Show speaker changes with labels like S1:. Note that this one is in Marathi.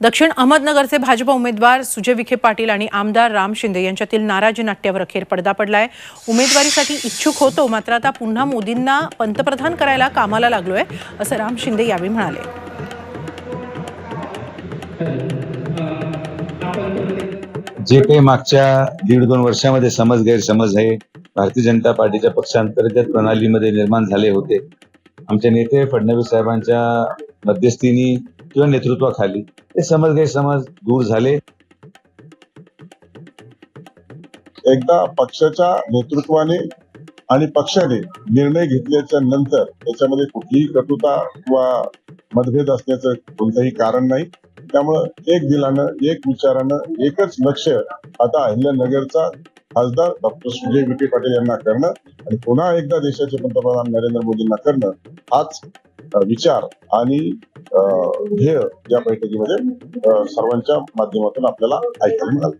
S1: दक्षिण अहमदनगरचे भाजप उमेदवार सुजय विखे पाटील आणि आमदार राम शिंदे यांच्यातील नाराजी नाट्यावर अखेर पडदा पडलाय. उमेदवारीसाठी इच्छुक होतो मात्र आता पुन्हा मोदींना पंतप्रधान करायला कामाला लागलोय असं राम शिंदे यावेळी म्हणाले.
S2: जे काही मागच्या दीड दोन वर्षामध्ये समज गैरसमज आहे भारतीय जनता पार्टीच्या पक्षांतर्गत प्रणालीमध्ये निर्माण झाले होते. आमचे नेते फडणवीस साहेबांच्या मध्यस्थीनी किंवा नेतृत्वाखाली. ते समज गैरसमज दूर झाले.
S3: एकदा पक्षाच्या नेतृत्वाने आणि पक्षाने निर्णय घेतल्याच्या नंतर त्याच्यामध्ये कुठलीही कटुता किंवा मतभेद असण्याचं कोणतंही कारण नाही. त्यामुळं एक दिलानं एक विचारानं एकच लक्ष आता अहिल्यानगरचा खासदार डॉक्टर सुजय विखे पाटील यांना करणं आणि पुन्हा एकदा देशाचे पंतप्रधान नरेंद्र मोदींना करणं हाच विचार आणि ध्येय या बैठकीमध्ये सर्वांच्या माध्यमातून आपल्याला ऐकायला मिळालं.